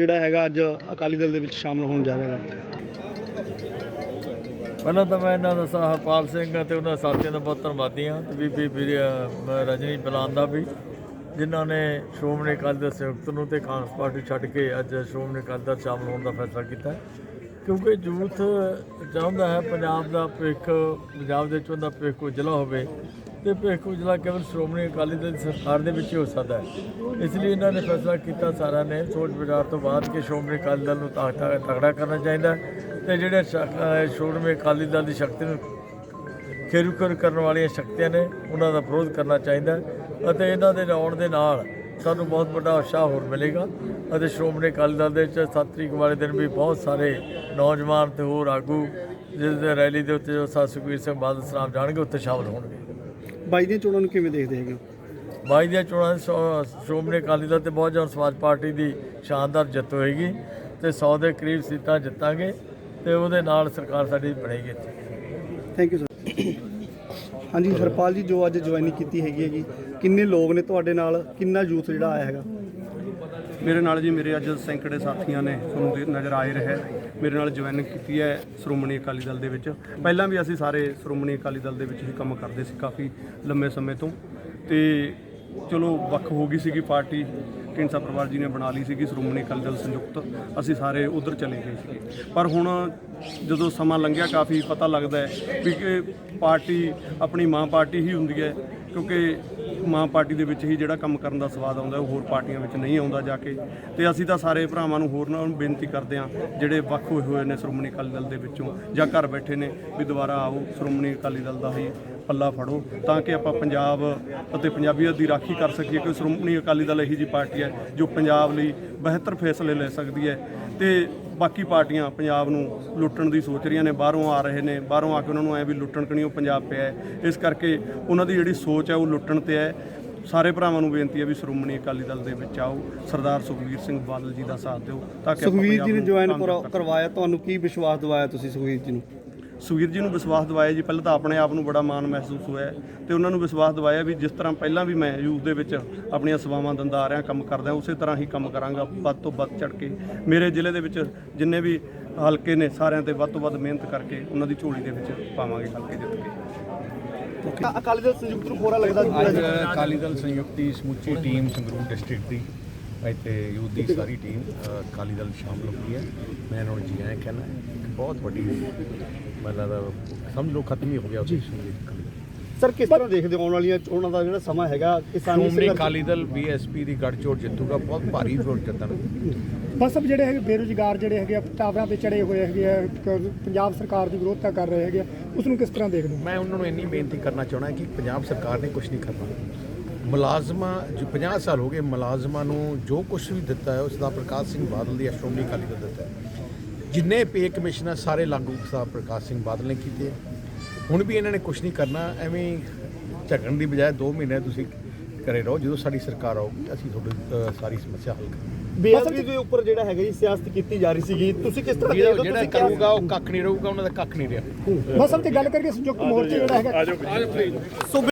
ਜਿਹੜਾ ਹੈਗਾ ਅੱਜ ਅਕਾਲੀ ਦਲ ਦੇ ਵਿੱਚ ਸ਼ਾਮਲ ਹੋਣ ਜਾ ਰਿਹਾ ਹੈ। ਪਹਿਲਾਂ ਤਾਂ ਮੈਂ ਇਹਨਾਂ ਦਾ ਸਾ ਸਿੰਘ ਅਤੇ ਉਹਨਾਂ ਸਾਥੀਆਂ ਦਾ ਬਹੁਤ ਧੰਨਵਾਦੀ ਹਾਂ ਤੇ ਬੀਬੀ ਵੀਰ ਰਜਨੀ ਬਲਾਨ ਦਾ ਵੀ, ਜਿਨ੍ਹਾਂ ਨੇ ਸ਼੍ਰੋਮਣੀ ਅਕਾਲੀ ਦਲ ਸੰਯੁਕਤ ਨੂੰ ਤੇ ਕਾਂਗਰਸ ਪਾਰਟੀ ਛੱਡ ਕੇ ਅੱਜ ਸ਼੍ਰੋਮਣੀ ਅਕਾਲੀ ਦਲ ਸ਼ਾਮਲ ਹੋਣ ਦਾ ਫੈਸਲਾ ਕੀਤਾ। ਕਿਉਂਕਿ ਯੂਥ ਚਾਹੁੰਦਾ ਹੈ ਪੰਜਾਬ ਦਾ ਭਵਿੱਖ, ਪੰਜਾਬ ਦੇ ਵਿੱਚ ਉਹਦਾ ਭਵਿੱਖ ਉਜਲਾ ਹੋਵੇ। ਤੇ ਭਵਿੱਖ ਉਜਲਾ ਕੇਵਲ ਸ਼੍ਰੋਮਣੀ ਅਕਾਲੀ ਦਲ ਦੀ ਸਰਕਾਰ ਦੇ ਵਿੱਚ ਹੀ ਹੋ ਸਕਦਾ ਹੈ। ਇਸ ਲਈ ਇਹਨਾਂ ਨੇ ਫੈਸਲਾ ਕੀਤਾ ਸਾਰਿਆਂ ਨੇ ਸੋਚ ਵਿਚਾਰ ਤੋਂ ਬਾਅਦ ਕਿ ਸ਼੍ਰੋਮਣੀ ਅਕਾਲੀ ਦਲ ਨੂੰ ਤਾਕਤ ਤਗੜਾ ਕਰਨਾ ਚਾਹੀਦਾ ਹੈ ਤੇ ਜਿਹੜੇ ਸ਼ਕ- ਸ਼੍ਰੋਮਣੀ ਅਕਾਲੀ ਦਲ ਦੀ ਸ਼ਕਤੀ ਨੂੰ ਖੇਰੂਕਰ ਕਰਨ ਵਾਲੀਆਂ ਸ਼ਕਤੀਆਂ ਨੇ, ਉਹਨਾਂ ਦਾ ਵਿਰੋਧ ਕਰਨਾ ਚਾਹੀਦਾ ਅਤੇ ਇਹਨਾਂ ਦੇ ਆਉਣ ਦੇ ਨਾਲ ਸਾਨੂੰ ਬਹੁਤ ਵੱਡਾ ਉਤਸ਼ਾਹ ਹੋਰ ਮਿਲੇਗਾ ਅਤੇ ਸ਼੍ਰੋਮਣੀ ਅਕਾਲੀ ਦਲ ਦੇ ਵਿੱਚ 7 ਤਰੀਕ ਵਾਲੇ ਦਿਨ ਵੀ ਬਹੁਤ ਸਾਰੇ ਨੌਜਵਾਨ ਤੇ ਹੋਰ ਆਗੂ ਜਿਸ ਦੇ ਰੈਲੀ ਦੇ ਉੱਤੇ ਜੋ ਸਾ ਸੁਖਬੀਰ ਸਿੰਘ ਬਾਦਲ ਸਲਾਮ ਜਾਣਗੇ, ਉੱਥੇ ਸ਼ਾਮਲ ਹੋਣਗੇ। ਬਾਈ ਦੀਆਂ ਚੋਣਾਂ ਨੂੰ ਕਿਵੇਂ ਦੇਖਦੇ ਹੈਗੇ ਹੋ? ਬਾਈ ਦੀਆਂ ਚੋਣਾਂ 'ਚ ਸ਼੍ਰੋ- ਸ਼੍ਰੋਮਣੀ ਅਕਾਲੀ ਦਲ ਤੇ ਬਹੁਜਨ ਸਮਾਜ ਪਾਰਟੀ ਦੀ ਸ਼ਾਨਦਾਰ ਜਿੱਤ ਹੋਏਗੀ ਤੇ 100 ਦੇ ਕਰੀਬ ਸੀਟਾਂ ਜਿੱਤਾਂਗੇ ਤੇ ਉਹਦੇ ਨਾਲ ਸਰਕਾਰ ਸਾਡੀ ਬਣੇਗੀ ਇੱਥੇ। ਥੈਂਕ ਯੂ ਸਰ ਹਾਂਜੀ ਹਰਪਾਲ ਜੀ ਜੋ ਅੱਜ ਜੁਆਇਨਿੰਗ ਕੀਤੀ ਹੈਗੀ ਹੈਗੀ ਕਿੰਨੇ ਲੋਕ ਨੇ ਤੁਹਾਡੇ ਨਾਲ? ਕਿੰਨਾ ਯੂਥ ਜਿਹੜਾ ਆਇਆ ਹੈਗਾ? ਮੇਰੇ ਨਾਲ ਜੀ ਮੇਰੇ ਅੱਜ ਸੈਂਕੜੇ ਸਾਥੀਆਂ ਨੇ ਤੁਹਾਨੂੰ ਦੇ- ਨਜ਼ਰ ਆਏ ਰਿਹਾ। ਮੇਰੇ ਨਾਲ ਜੁਆਇਨ ਕੀਤੀ ਹੈ ਸ਼੍ਰੋਮਣੀ ਅਕਾਲੀ ਦਲ ਦੇ ਵਿੱਚ। ਪਹਿਲਾਂ ਵੀ ਅਸੀਂ ਸਾਰੇ ਸ਼੍ਰੋਮਣੀ ਅਕਾਲੀ ਦਲ ਦੇ ਵਿੱਚ ਹੀ ਕੰਮ ਕਰਦੇ ਸੀ ਕਾਫੀ ਲੰਮੇ ਸਮੇਂ ਤੋਂ। ਤੇ ਚਲੋ, ਵੱਖ ਹੋ ਗਈ ਸੀਗੀ ਪਾਰਟੀ। ਢੀਂਡਸਾ ਪਰਿਵਾਰ ਜੀ ਨੇ ਬਣਾ ਲਈ ਸੀਗੀ ਸ਼੍ਰੋਮਣੀ ਅਕਾਲੀ ਦਲ ਸੰਯੁਕਤ। ਅਸੀਂ ਸਾਰੇ ਉਧਰ ਚਲੇ ਗਏ ਸੀਗੇ ਪਰ ਹੁਣ ਜਦੋਂ ਸਮਾਂ ਲੰਘਿਆ, ਕਾਫੀ ਪਤਾ ਲੱਗਦਾ ਹੈ ਵੀ ਕਿ ਪਾਰਟੀ ਆਪਣੀ ਮਾਂ ਪਾਰਟੀ ਹੀ ਹੁੰਦੀ ਹੈ। ਕਿਉਂਕਿ ਮਾਂ ਪਾਰਟੀ ਦੇ ਵਿੱਚ ਹੀ ਜਿਹੜਾ ਕੰਮ ਕਰਨ ਦਾ ਸਵਾਦ ਆਉਂਦਾ ਉਹ ਹੋਰ ਪਾਰਟੀਆਂ ਵਿੱਚ ਨਹੀਂ ਆਉਂਦਾ ਜਾ ਕੇ। ਤੇ ਅਸੀਂ ਤਾਂ ਸਾਰੇ ਭਰਾਵਾਂ ਨੂੰ ਹੋਰ ਨਾਲ ਬੇਨਤੀ ਕਰਦੇ ਹਾਂ, ਜਿਹੜੇ ਵੱਖ ਹੋਏ ਹੋਏ ਨੇ ਸ਼੍ਰੋਮਣੀ ਅਕਾਲੀ ਦਲ ਦੇ ਵਿੱਚੋਂ ਜਾਂ ਘਰ ਬੈਠੇ ਨੇ, ਵੀ ਦੁਬਾਰਾ ਆਓ, ਸ਼੍ਰੋਮਣੀ ਅਕਾਲੀ ਦਲ ਦਾ ਹੀ ਪੱਲਾ ਫੜੋ, ਤਾਂ ਕਿ ਆਪਾਂ ਪੰਜਾਬ ਅਤੇ ਪੰਜਾਬੀਅਤ ਦੀ ਰਾਖੀ ਕਰ ਸਕੀਏ ਕਿ ਸ਼੍ਰੋਮਣੀ ਅਕਾਲੀ ਦਲ ਇਹੀ ਜੀ ਪਾਰਟੀ ਹੈ, ਜੋ ਪੰਜਾਬ ਲਈ ਬਿਹਤਰ ਫੈਸਲੇ ਲੈ ਸਕਦੀ ਹੈ। ਤੇ ਬਾਕੀ ਪਾਰਟੀਆਂ ਪੰਜਾਬ ਨੂੰ ਲੁੱਟਣ ਦੀ ਸੋਚ ਰਹੀਆਂ ਨੇ ਬਾਹਰੋਂ ਆ ਰਹੇ ਨੇ ਬਾਹਰੋਂ ਆ ਕੇ ਉਹਨਾਂ ਨੂੰ ਐ ਵੀ ਲੁੱਟਣ ਕਣੀ ਉਹ ਪੰਜਾਬ ਪਿਆ ਹੈ। ਇਸ ਕਰਕੇ ਉਹਨਾਂ ਦੀ ਜਿਹੜੀ ਸੋਚ ਹੈ ਉਹ ਲੁੱਟਣ ਤੇ ਹੈ। ਸਾਰੇ ਭਰਾਵਾਂ ਨੂੰ ਬੇਨਤੀ ਹੈ ਵੀ ਸ਼੍ਰੋਮਣੀ ਅਕਾਲੀ ਦਲ ਦੇ ਵਿੱਚ ਆਓ। ਸਰਦਾਰ ਸੁਖਬੀਰ ਸਿੰਘ ਬਾਦਲ ਜੀ ਦਾ ਸਾਥ ਦਿਓ ਤਾਂ ਕਿ ਸੁਖਵੀਰ ਜੀ ਨੇ ਜੁਆਇਨ ਕਰਵਾਇਆ ਤੁਹਾਨੂੰ ਕੀ ਵਿਸ਼ਵਾਸ ਦਿਵਾਇਆ ਤੁਸੀਂ ਸੁਖਵੀਰ ਜੀ ਨੂੰ? ਸੁਖਬੀਰ ਜੀ ਨੂੰ ਵਿਸ਼ਵਾਸ ਦਿਵਾਇਆ ਜੀ ਪਹਿਲਾਂ ਤਾਂ ਆਪਣੇ ਆਪ ਨੂੰ ਬੜਾ ਮਾਣ ਮਹਿਸੂਸ ਹੋਇਆ ਤੇ ਉਹਨਾਂ ਨੂੰ ਵਿਸ਼ਵਾਸ ਦਿਵਾਇਆ ਵੀ ਜਿਸ ਤਰ੍ਹਾਂ ਪਹਿਲਾਂ ਵੀ ਮੈਂ ਯੂਥ ਦੇ ਵਿੱਚ ਆਪਣੀਆਂ ਸੇਵਾਵਾਂ ਦਿੰਦਾ ਆ ਰਿਹਾ ਕੰਮ ਕਰਦਾ ਉਸੇ ਤਰ੍ਹਾਂ ਹੀ ਕੰਮ ਕਰਾਂਗਾ ਵੱਧ ਤੋਂ ਵੱਧ ਚੜ ਕੇ। ਮੇਰੇ ਜ਼ਿਲ੍ਹੇ ਦੇ ਵਿੱਚ ਜਿੰਨੇ ਵੀ ਹਲਕੇ ਨੇ ਸਾਰਿਆਂ ਤੇ ਵੱਧ ਤੋਂ ਵੱਧ ਮਿਹਨਤ ਕਰਕੇ ਉਹਨਾਂ ਦੀ ਝੋਲੀ ਦੇ ਵਿੱਚ ਪਾਵਾਂਗੇ ਹਲਕੇ ਜਿੱਤ ਕੇ। ਅਕਾਲੀ ਦਲ ਸੰਯੁਕਤ ਨੂੰ ਹੋਰਾ ਲੱਗਦਾ ਅੱਜ ਅਕਾਲੀ ਦਲ ਸੰਯੁਕਤ ਦੀ ਸਮੁੱਚੀ ਟੀਮ ਸੰਗਰੂਰ ਡਿਸਟ੍ਰਿਕਟ ਦੀ ਇੱਥੇ ਯੂਥ ਦੀ ਸਾਰੀ ਟੀਮ ਅਕਾਲੀ ਦਲ ਸ਼ਾਮਲ ਹੋਈ ਹੈ। ਮੈਂ ਇਹਨਾਂ ਨੂੰ ਜੀ ਆਇਆਂ ਕਹਿਣਾ ਇੱਕ ਬਹੁਤ ਵੱਡੀ ਮਤਲਬ ਸਮਝ ਲਓ ਖਤਮ ਹੀ ਹੋ ਗਿਆ ਸ਼੍ਰੋਮਣੀ ਸਰ ਕਿਸ ਤਰ੍ਹਾਂ ਦੇਖਦੇ ਹੋ ਆਉਣ ਵਾਲੀਆਂ ਚੋਣਾਂ ਦਾ ਜਿਹੜਾ ਸਮਾਂ ਹੈਗਾ ਕਿਸਾਨੀ ਸੰਘਰਸ਼ ਅਕਾਲੀ ਦਲ ਬੀਐਸਪੀ ਦੀ ਗੱਠਜੋੜ ਜਿੱਤੂਗਾ ਬਹੁਤ ਭਾਰੀ ਵੋਟ ਜਿੱਤਣ। ਬਸ ਸਭ ਜਿਹੜੇ ਹੈਗੇ ਬੇਰੁਜ਼ਗਾਰ ਜਿਹੜੇ ਹੈਗੇ ਆ ਟਾਵਰਾਂ ਤੇ ਚੜੇ ਹੋਏ ਹੈਗੇ ਆ ਪੰਜਾਬ ਸਰਕਾਰ ਦੀ ਵਿਰੋਧਤਾ ਕਰ ਰਹੇ ਹੈਗੇ ਆ ਉਸ ਨੂੰ ਕਿਸ ਤਰ੍ਹਾਂ ਦੇਖਦੇ ਹੋ? ਮੈਂ ਉਹਨਾਂ ਨੂੰ ਇੰਨੀ ਬੇਨਤੀ ਕਰਨਾ ਚਾਹਣਾ ਕਿ ਪੰਜਾਬ ਸਰਕਾਰ ਨੇ ਕੁਝ ਨਹੀਂ ਕਰਨਾ। ਮੁਲਾਜ਼ਮਾਂ ਜੋ 50 ਸਾਲ ਹੋ ਗਏ ਮੁਲਾਜ਼ਮਾਂ ਨੂੰ ਜੋ ਕੁਝ ਵੀ ਦਿੱਤਾ ਹੈ ਉਸ ਦਾ ਪ੍ਰਕਾਸ਼ ਸਿੰਘ ਬਾਦਲ ਦੀ ਸ਼੍ਰੋਮਣੀ ਅਕਾਲੀ ਦਲ ਦਿੱਤਾ ਹੈ। ਜਿੰਨੇ ਪੇ ਕਮਿਸ਼ਨ ਆ ਸਾਰੇ ਲਾਗੂ ਸਰਦਾਰ ਪ੍ਰਕਾਸ਼ ਸਿੰਘ ਬਾਦਲ ਨੇ ਕੀਤੇ। ਹੁਣ ਵੀ ਇਹਨਾਂ ਨੇ ਕੁਝ ਨਹੀਂ ਕਰਨਾ ਐਵੇਂ ਝਗੜਨ ਦੀ ਬਜਾਏ 2 ਮਹੀਨੇ ਤੁਸੀਂ ਕਰੇ ਰਹੋ ਜਦੋਂ ਸਾਡੀ ਸਰਕਾਰ ਆਊਗੀ ਅਸੀਂ ਤੁਹਾਡੀ ਸਾਰੀ ਸਮੱਸਿਆ ਹੱਲ ਕਰਾਂਗੇ। ਬੇਅਦਬੀ ਦੇ ਉੱਪਰ ਜਿਹੜਾ ਹੈਗਾ ਜੀ ਸਿਆਸਤ ਕੀਤੀ ਜਾ ਰਹੀ ਸੀਗੀ ਤੁਸੀਂ ਕਿਸ ਤਰ੍ਹਾਂ ਜਿਹੜਾ ਦੇਖਦੇ ਹੋ ਜਿਹੜਾ ਤੁਸੀਂ ਕਿਹਾ- ਕਰੂਗਾ ਉਹ ਕੱਖ ਨਹੀਂ ਰਹੂਗਾ ਉਹਨਾਂ ਦਾ ਕੱਖ ਨਹੀਂ ਰਿਹਾ। ਬਸ ਸਭ ਤੇ ਗੱਲ ਕਰਕੇ ਸੰਯੁਕਤ ਮੋਰਚੇ ਜਿਹੜਾ ਹੈਗਾ।